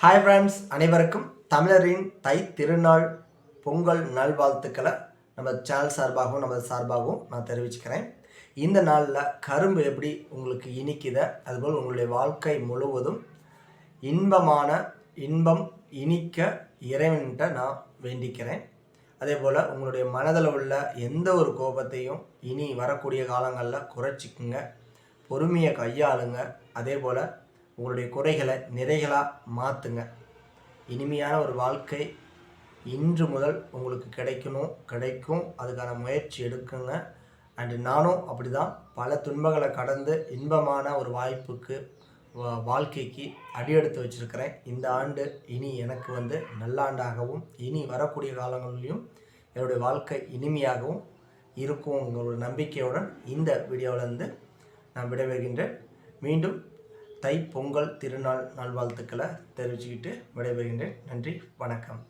Hi friends அனைவருக்கும் தமிழரின் தை திருநாள் பொங்கல் நல்வாழ்த்துக்களை நம்ம சேனல் சார்பாகவும் நமது சார்பாகவும் நான் தெரிவிச்சுக்கிறேன். இந்த நாளில் கரும்பு எப்படி உங்களுக்கு இனிக்குத அதுபோல் உங்களுடைய வாழ்க்கை முழுவதும் இன்பமான இன்பம் இனிக்க இறைவன்கிட்ட நான் வேண்டிக்கிறேன். அதே போல் உங்களுடைய மனதில் உள்ள எந்த ஒரு கோபத்தையும் இனி வரக்கூடிய காலங்களில் குறைச்சிக்குங்க. பொறுமையை கையாளுங்க. அதே போல் உங்களுடைய குறைகளை நிறைகளாக மாற்றுங்க இனிமையான ஒரு வாழ்க்கை இன்று முதல் உங்களுக்கு கிடைக்கணும் கிடைக்கும். அதுக்கான முயற்சி எடுக்குங்க. அண்டு நானும் அப்படி தான் பல துன்பங்களை கடந்து இன்பமான ஒரு வாய்ப்புக்கு வா- வாழ்க்கைக்கு அடியெடுத்து வச்சிருக்கிறேன். இந்த ஆண்டு இனி எனக்கு வந்து நல்லாண்டாகவும் இனி வரக்கூடிய காலங்களிலும் என்னுடைய வாழ்க்கை இனிமையாகவும் இருக்குங்கிற ஒரு நம்பிக்கையுடன் இந்த வீடியோவிலேருந்து நான் விடைபெறுகின்றேன். மீண்டும் தை பொங்கல் திருநாள் நல்வாழ்த்துக்களை தெரிவிச்சுக்கிட்டு விடைபெறுகின்றேன். நன்றி வணக்கம்.